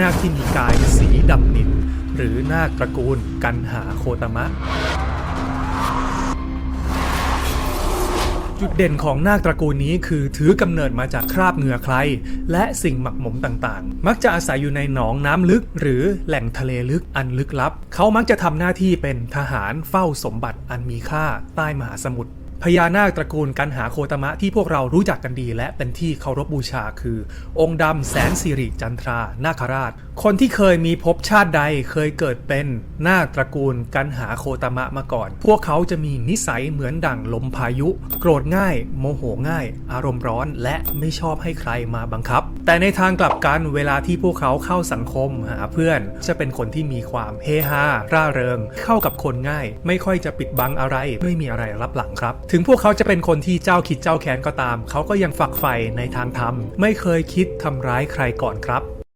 นาคที่มีกายสีดำนินหรือนาคตระกูลกันหาโคตมะ จุดเด่นของนาคตระกูลนี้คือถือกำเนิดมาจากคราบเหงื่อใคร และสิ่งหมักหมมต่างๆ มักจะอาศัยอยู่ในหนองน้ำลึก หรือแหล่งทะเลลึกอันลึกลับ เขามักจะทำหน้าที่เป็นทหารเฝ้าสมบัติอันมีค่าใต้มหาสมุทร พญานาคตระกูลกันหาโคตมะที่พวกเรารู้จักกันดี และเป็นที่เคารพบูชาคือ องค์ดำแสนสิริจันทรา นาคราช คนที่เคยมีภพชาติใดเคยเกิดเป็นนาคตระกูลกันหาโคตมะมาก่อน พวกเขาจะมีนิสัยเหมือนดั่งลมพายุ โกรธง่าย โมโหง่าย อารมณ์ร้อนและไม่ชอบให้ใครมาบังคับ แต่ในทางกลับกันเวลาที่พวกเขาเข้าสังคมหาเพื่อน จะเป็นคนที่มีความเฮฮาร่าเริง เข้ากับคนง่าย ไม่ค่อยจะปิดบังอะไร ไม่มีอะไรรับหลังครับถึงพวกเขาจะเป็นคนที่เจ้าคิดเจ้าแค้นก็ตาม เขาก็ยังฝักใฝ่ในทางธรรม ไม่เคยคิดทำร้ายใครก่อนครับ